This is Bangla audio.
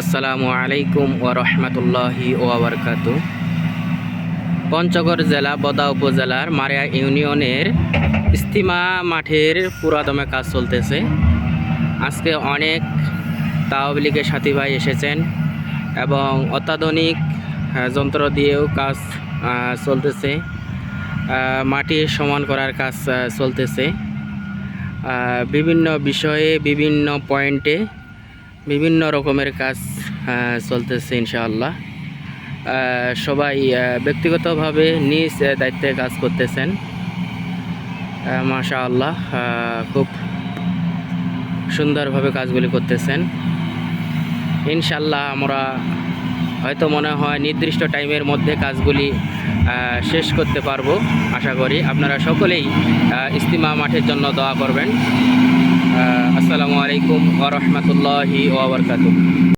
আসসালামু আলাইকুম ও রহমতুল্লাহি ওবরকাত পঞ্চগড় জেলা, বদা উপজেলার মারিয়া ইউনিয়নের ইস্তিমা মাঠের পুরাদমে কাজ চলতেছে। আজকে অনেক তাওবিলিগের সাথী ভাই এসেছেন এবং অত্যাধুনিক যন্ত্র দিয়েও কাজ চলতেছে। মাটি সমান করার কাজ চলতেছে। বিভিন্ন বিষয়ে বিভিন্ন পয়েন্টে বিভিন্ন রকমের কাজ চলতেছে ইনশাআল্লাহ। সবাই ব্যক্তিগতভাবে নিজ দায়িত্বে কাজ করতেছেন। মাশা আল্লাহ খুব সুন্দরভাবে কাজগুলি করতেছেন। ইনশাল্লাহ আমরা হয়তো মনে হয় নির্দিষ্ট টাইমের মধ্যে কাজগুলি শেষ করতে পারব, আশা করি। আপনারা সকলেই ইস্তিমা মাঠের জন্য দোয়া করবেন। আলাইকুম ওয়া রাহমাতুল্লাহি ওয়া বারাকাতুহু।